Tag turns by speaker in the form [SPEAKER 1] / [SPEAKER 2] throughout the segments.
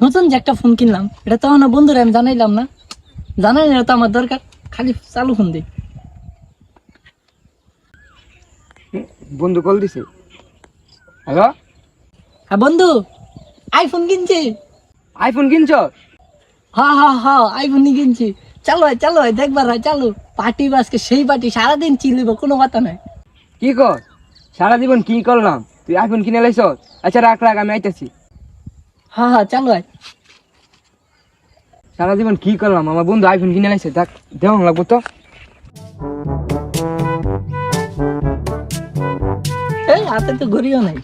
[SPEAKER 1] নতুন যে একটা ফোন কিনলাম এটা তো আমার বন্ধুরা আমি জানাইলাম না। জানাই না তো আমার দরকার খালি চালু ফোন দিই
[SPEAKER 2] বন্ধু কল দিছে। হ্যালো
[SPEAKER 1] হ্যাঁ বন্ধু আইফোন কিনছি।
[SPEAKER 2] আইফোন কিনছ?
[SPEAKER 1] হ্যাঁ হ্যাঁ হ্যাঁ আইফোনই কিনছি। চালো হয় চালো হয় দেখবার হয় চালু। পার্টি বাসকে সেই পার্টি সারাদিন চিলিব কোনো কথা নাই।
[SPEAKER 2] কি কর সারা জীবন কি করলাম? তুই আইফোন কিনে লাইছ আচ্ছা রাখ রাখ আমি আইতাছি।
[SPEAKER 1] হ্যাঁ হ্যাঁ চালো হয়
[SPEAKER 2] সারা জীবন কি করলাম? আমার বন্ধু আইফোন কিনে লাইছে দেখ দেওয়া লাগবো তো।
[SPEAKER 1] এই হাতে তো ঘুরিও নাই।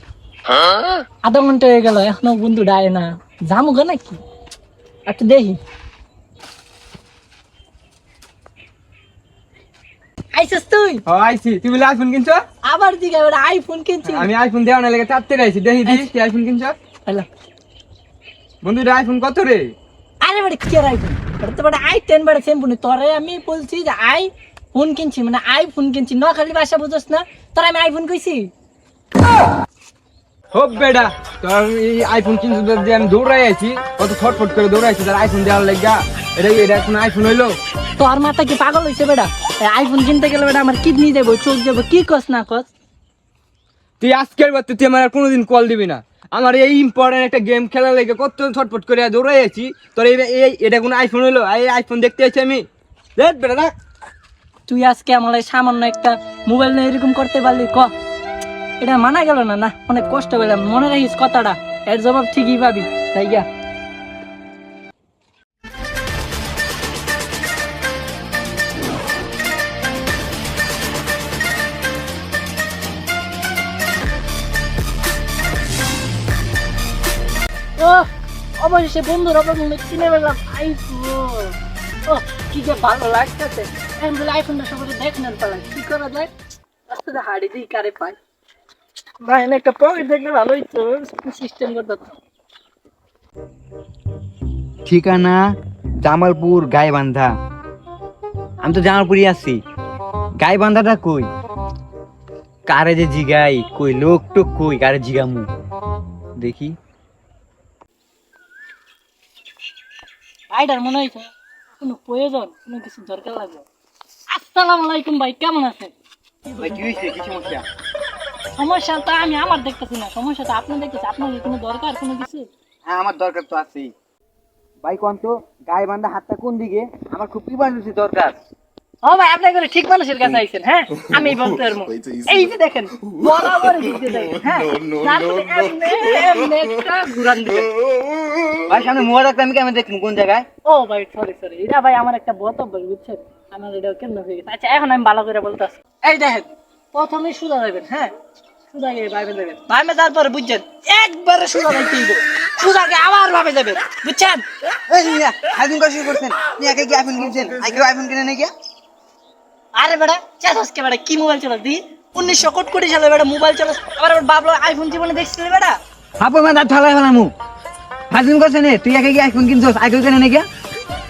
[SPEAKER 1] আধা ঘণ্টা হয়ে গেল এখনও বন্ধু ডায় না। যাব গো নাকি? একটু দেখি। আইসিস তুই?
[SPEAKER 2] ও আইছি। তুই বলে আইফোন কিনছ?
[SPEAKER 1] আবার দিকে আইফোন কিনছি
[SPEAKER 2] আমি আইফোন দেওয়া না লেগে চাপতে দেখি দিস তুই আইফোন কিনছ?
[SPEAKER 1] হ্যালো।
[SPEAKER 2] বন্ধু এটা আইফোন কত রে?
[SPEAKER 1] আরে বেটা কি আইফোন এটা তো বেটা আই টেন বেটা সেম ফোন তোরে আমি বলছি যে আই ফোন কিনছি মানে আই ফোন কিনছি। ন খালি ভাষা বুঝোস না? তোর আমি আইফোন কইছি?
[SPEAKER 2] হোপ বেডা তোর এই আইফোন কিনছ যে আমি দৌড়াই আইছি কত ছটফট করে দৌড়াইছি তার আইফোন দেওয়ার লাগা এটা এটা এখন আইফোন হইল?
[SPEAKER 1] তোর মাথা কি পাগল হইছে এই আইফোন কিনতে গেলে বেটা আমার কিডনি দেবো চোখ দেবো কি কস না কস?
[SPEAKER 2] তুই আজকের বাদ তুই আমার কোনোদিন কল দিবি না। আমার এই ইম্পর্টেন্ট একটা গেম খেলা লেগে কত ছটফট করে দৌড়ে আছি। তোর এই এটা কোনো আইফোন হইল এই আইফোন দেখতে আছি আমি। দেখ, বেটা, দেখ।
[SPEAKER 1] তুই আজকে আমার সামান্য একটা মোবাইল নিয়ে এরকম করতে পারলি, ক? এটা মানা গেল না? না, অনেক কষ্ট পেলাম। মনে রাখিস কথাটা। এর জবাব ঠিকই পাবি, তাই গা অবশেষে বন্ধুর অবলম্বনে কিনে ফেললাম আইফোন ও কি যে ভালো লাগতেছে। এখন বলে আইফোনটা সবাই দেখ নেন পালা কি করা যায়? আস্তে হাড়ি দিই কারে পাই এনে একটা পকেট দেখলে ভালোই তো সিস্টেম করতে
[SPEAKER 3] ঠিকানা জামালপুর গাইবান্ধা। আমি তো জামালপুরই আছি। গাইবান্ধাটা কই? কারে যে জিগাই, কই লোক টোক কই, কারে জিগামু? দেখি।
[SPEAKER 1] ভাইটার মনে হয়েছে কোনো প্রয়োজন কোনো কিছু দরকার লাগবে? আসসালাম আলাইকুম ভাই কেমন আছেন?
[SPEAKER 3] ভাই কি সমস্যা?
[SPEAKER 1] সমস্যা তো আমি আমার দেখতেছি না। সমস্যা তো আপনি দেখতেছি। আপনার কি কোনো দরকার কোনো কিছু?
[SPEAKER 3] হ্যাঁ আমার দরকার তো আছেই। ভাই কোন তো গাইবান্ধা হাতটা কোন দিকে? আমার খুব কি দরকার।
[SPEAKER 1] ও ভাই আপনি করে ঠিক মানুষের কাছে আইছেন হ্যাঁ? আমি বলতে পারব এই যে দেখেন বরাবর হ্যাঁ? ঘুরান দিবেন
[SPEAKER 3] ভাই সামনে রাখতে আমি কেমন দেখব কোন জায়গায়?
[SPEAKER 1] ও ভাই সরি সরি এটা ভাই আমার একটা বক্তব্য বুঝছেন? আমার এটা কেন হয়ে গেছে? আচ্ছা এখন আমি ভালো করে বলতেছি। এই দেখেন প্রথমে সুদা দেবেন হ্যাঁ? সুদা গিয়ে ভাইবে দেবেন। ভাইবে তারপরে বুঝছেন একবারে সুদা দিব সুদাকে আবার ভাবে দেবেন বুঝছেন?
[SPEAKER 3] এই আইফোন করছেন? আপনি একে কি আইফোন কিনছেন? আই আইফোন কিনে নাকি
[SPEAKER 1] আরে বেটা চেতসকে বেটা? কি মোবাইল চালাস? দি উনিশশো কোটি কোটি সালে বেটা মোবাইল চালাস। আবার আবার বাবলো আইফোন জীবনে দেখছিলি বেটা?
[SPEAKER 3] হাপো মা দাঁত ঠালাই ফেলামু। হাজিম করছে নে তুই একে কি আইফোন কিনছস? কেউ কিনে নাকি?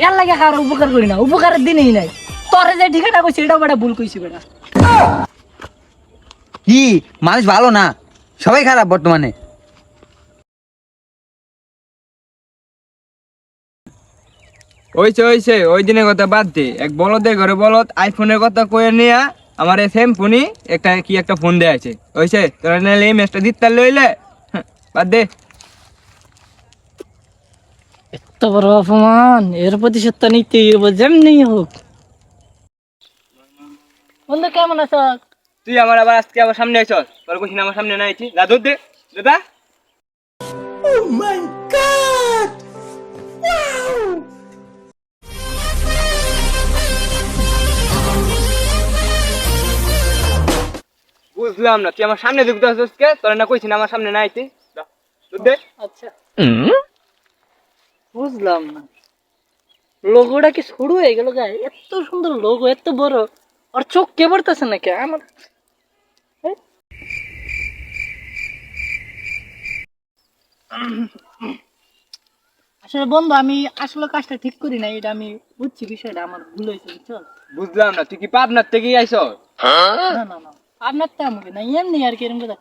[SPEAKER 1] এর লাগে কারও উপকার করি না। উপকারের দিনই নাই। তোরে যে ঠিকানা কইছি এটাও বেটা ভুল কইছি বেটা।
[SPEAKER 3] কি? মানুষ ভালো না। সবাই খারাপ বর্তমানে।
[SPEAKER 2] ওইছে ওইছে ওই দিনের কথা বাদ দে। এক বলদের ঘরে বলদ আইফোনের কথা কয়ে নিয়া আমার এই সেম ফোনই একটা কি একটা ফোন দেয়া আছে। ওইছে তোরা নাহলে এই ম্যাচটা জিততে লইলে? বাদ দে।
[SPEAKER 1] এত বড় অপমান এর প্রতিশোধ তো নিতেই হব যেমনি হোক। বন্ধু কেমন আছো?
[SPEAKER 2] তুই আমার আবার আজকে আবার সামনে আইছ তোর কইছিস না আমার সামনে না আইছি দাদু দে। দাদা? বুঝলাম না। তুই আমার সামনে দেখতে আসছিস কে তোর না কইছিস আমার সামনে না আইতি দে।
[SPEAKER 1] আচ্ছা। বুঝলাম না। লোগোটা কি শুরু হয়ে গেল গায়ে এত সুন্দর লোগো এত বড়। আর চোখ কে পড়তেছে নাকি? আমার আসলে বন্ধু আমি আসলে কাজটা ঠিক করি না এটা আমি বুঝছি বিষয়টা আমার ভুল হয়েছে
[SPEAKER 2] বুঝলাম না। তুই কি পাবনার থেকে আইছ
[SPEAKER 1] না না না। আপনার তো আমাকে না এমনি আর কি এরকম কথা।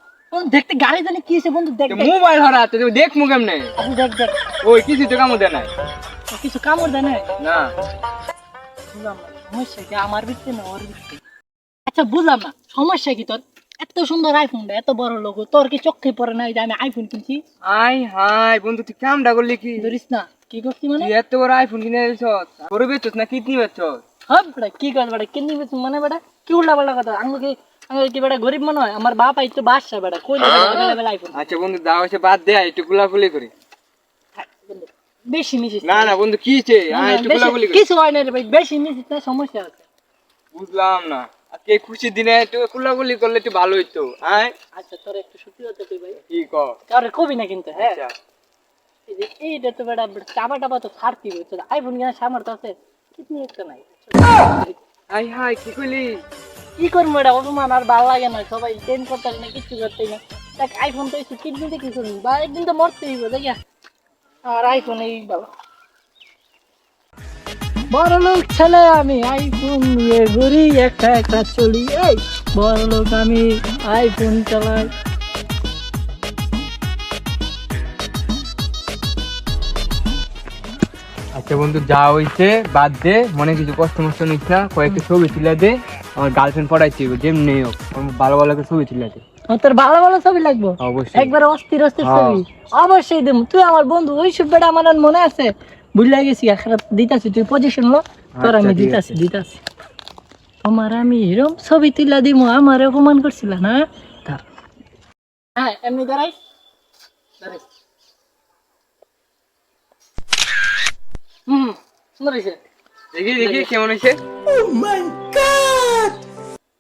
[SPEAKER 1] দেখতে গাড়ি জানি কি হয়েছে বন্ধু দেখ।
[SPEAKER 2] মোবাইল হারাতে তুমি দেখ মু কেমনে?
[SPEAKER 1] দেখ দেখ।
[SPEAKER 2] ওই কিছু তো কামড় দেয় নাই।
[SPEAKER 1] কিছু কামড় দেয় না
[SPEAKER 2] না।
[SPEAKER 1] বুঝলাম না সমস্যা কি? আমার ভিতরে না ওর ভিতরে। আচ্ছা বুঝলাম না সমস্যা কি তোর? এত সুন্দর আইফোনটা এত বড় লোক তোর কি চোখে পড়ে না? যে আমি আইফোন কিনছি।
[SPEAKER 2] আই হাই বন্ধু তুই কামটা করলি কি?
[SPEAKER 1] ধরিস না কি করছি মানে?
[SPEAKER 2] এত বড় আইফোন কিনে দিছস করে বেচছস না কিডনি বেচছস
[SPEAKER 1] হ্যাঁ বেটা কি কর বেটা কিনি বেশ মানে বেটা? কি উল্টা পাল্টা কথা আমি কি কি বেটা গরিব মনে হয়? আমার বাপ আইতো বাসা বেটা কই আইফোন
[SPEAKER 2] আচ্ছা বন্ধু দাও এসে বাদ দে একটু গুলাগুলি করি।
[SPEAKER 1] বেশি মিশিস
[SPEAKER 2] না। না বন্ধু কি হইছে একটু
[SPEAKER 1] বেশি-
[SPEAKER 2] গুলাগুলি করি।
[SPEAKER 1] কিছু হয় না রে ভাই বেশি মিশিস না সমস্যা আছে।
[SPEAKER 2] বুঝলাম না। আজকে খুশির দিনে একটু গুলাগুলি করলে একটু ভালো হইতো আয়
[SPEAKER 1] আচ্ছা তোর একটু সত্যি হতে তুই ভাই।
[SPEAKER 2] কি কর
[SPEAKER 1] কারও কবি না কিন্তু হ্যাঁ?
[SPEAKER 2] আচ্ছা।
[SPEAKER 1] এই এইটা তো বেটা চাপা টাপা তো হচ্ছে আইফোন কেনার সামর্থ্য আছে? কিডনি একটা নাই।
[SPEAKER 2] আই হাই কি কইলি?
[SPEAKER 1] কি করব এটা? অপমান আর ভালো লাগে না, সবাই চেন করতে না, কিচ্ছু করতে না। দেখ আইফোন তো এসে কিডনিতে কি করবি বা একদিন তো মরতে হইব, দেখিয়া। আর আইফোন এই ভালো বড় লোক ছেলে আমি আইফোন নিয়ে ঘুরি, একটা একটা চলি। এই বড় লোক আমি আইফোন চালাই।
[SPEAKER 2] আচ্ছা বন্ধু যা হইছে বাদ দে মনে কিছু কষ্ট মষ্ট নিস না কয়েকটা ছবি তুলে দে আমার গার্লফ্রেন্ড পড়াইছি যেমনি হোক ভালো ভালো করে ছবি তুলে দে।
[SPEAKER 1] আমার তোর ভালো ভালো ছবি লাগবো?
[SPEAKER 2] অবশ্যই।
[SPEAKER 1] একবার অস্থির অস্থির
[SPEAKER 2] হ্যাঁ।
[SPEAKER 1] ছবি। অবশ্যই দেব। তুই আমার বন্ধু ওই সুব্বাটা আমার মনে আছে? বুঝলা গেছি খারাপ দিতাছি তুই পজিশন লো তোর আমি
[SPEAKER 2] আচ্ছা, ঠিক
[SPEAKER 1] দিতাছি দিতাছি। তোমার আমি এরম ছবি তুলা দিব আমার অপমান করছিল না? হ্যাঁ এমনি দাঁড়াই দাঁড়াই। হুম সুন্দর হয়েছে।
[SPEAKER 2] দেখি দেখি কেমন হয়েছে?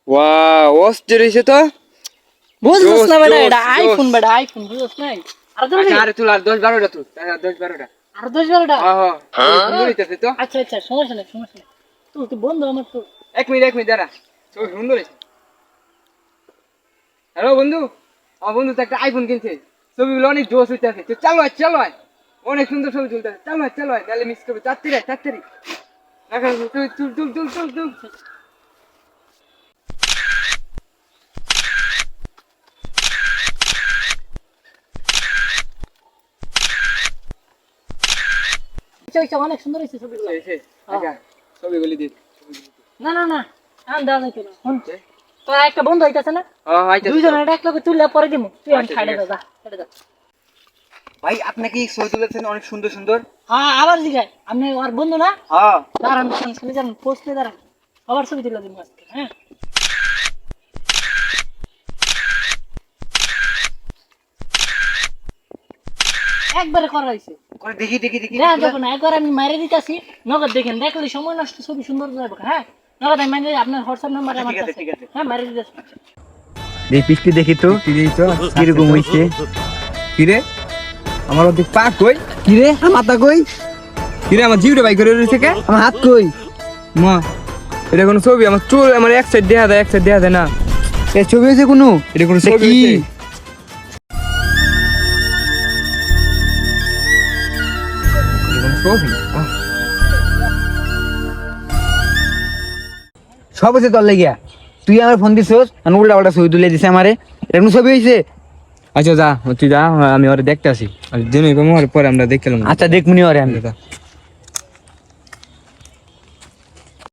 [SPEAKER 2] ওয়াও অস্থির হয়েছে তো।
[SPEAKER 1] বুঝছিস না বেটা
[SPEAKER 2] জোস,
[SPEAKER 1] এটা আইফোন বেটা আইফোন বুঝছিস না আর তো
[SPEAKER 2] আচ্ছা তুই আর দশ বারোটা তুই আর দশ বারোটা।
[SPEAKER 1] আর দশ বারোটা?
[SPEAKER 2] হ্যাঁ হ্যাঁ। সুন্দর হইতেছে তো।
[SPEAKER 1] আচ্ছা আচ্ছা সমস্যা নেই সমস্যা নেই। তুই তুই বন্ধু আমার তো?
[SPEAKER 2] এক মিনিট এক মিনিট দাঁড়া। সুন্দর হয়েছে। হ্যালো বন্ধু? আমার বন্ধু তো একটা আইফোন কিনছে। ছবিগুলো অনেক জোস হইতেছে। তো চালো চালো আয় অনেক সুন্দর ছবি চালো চালো আয় তাহলে মিস করবে। চারটি রে চারটি তুল তুল তুল তুল তুল
[SPEAKER 1] আচ্ছা আচ্ছা অনেক সুন্দর হয়েছে ছবিগুলো।
[SPEAKER 2] আচ্ছা ছবিগুলি দিই
[SPEAKER 1] না না না আন দেওয়া যাইতো না। শুন তোর একটা বন্ধু হইতাছে না?
[SPEAKER 2] হ্যাঁ
[SPEAKER 1] দুইজন এটা একলগে তুললে পরে দিমু। তুই আমি
[SPEAKER 2] আচ্ছা,
[SPEAKER 1] ছাড়ে
[SPEAKER 2] ঠিক
[SPEAKER 1] দা যা ছেড়ে দা।
[SPEAKER 3] ভাই আপনাকে ছবি তুলেছেন অনেক সুন্দর সুন্দর।
[SPEAKER 1] হ্যাঁ আবার জিগায় আপনি ওর বন্ধু না?
[SPEAKER 3] হ্যাঁ।
[SPEAKER 1] দাঁড়ান শুনে যান পোস্টে দাঁড়ান। আবার ছবি তুলে দিন আজকে হ্যাঁ? একবারে করা হয়েছে।
[SPEAKER 3] করে দেখি দেখি দেখি।
[SPEAKER 1] দেখা যাব না একবার আমি মারে দিতেছি। নগদ দেখেন দেখলে সময় নষ্ট ছবি সুন্দর যাবে হ্যাঁ? নগদ আমি মাইরে আপনার হোয়াটসঅ্যাপ নাম্বার আমার
[SPEAKER 3] ঠিক আছে,
[SPEAKER 1] কাছে।
[SPEAKER 3] ঠিক আছে।
[SPEAKER 1] হ্যাঁ মারে দিতেছি।
[SPEAKER 3] এই পিসটি দেখি তো
[SPEAKER 2] কি দিই তো
[SPEAKER 3] কীরকম হইছে
[SPEAKER 2] কি রে আমার ওদিক পা কই?
[SPEAKER 3] কি রে মাথা কই?
[SPEAKER 2] কি রে আমার জিউরে বাইক করে রয়েছে কে?
[SPEAKER 3] আমার হাত কই?
[SPEAKER 2] মা এটা কোনো ছবি? আমার চুল আমার এক সাইড দেখা যায় এক সাইড দেখা যায় না।
[SPEAKER 3] এ ছবি হয়েছে কোনো?
[SPEAKER 2] এটা কোনো ছবি
[SPEAKER 3] কি? সব হয়েছে তোর লেগিয়া। তুই আমার ফোন দিছস উল্টা পাল্টা ছবি তুলে দিছে আমারে। এটা কোনো ছবি হয়েছে?
[SPEAKER 2] আচ্ছা যা তুই যা আমি ওরে দেখতে আসি। আর দিন পরে আমরা দেখলাম
[SPEAKER 3] আচ্ছা দেখ মুনি ওরে আমি।
[SPEAKER 2] যা।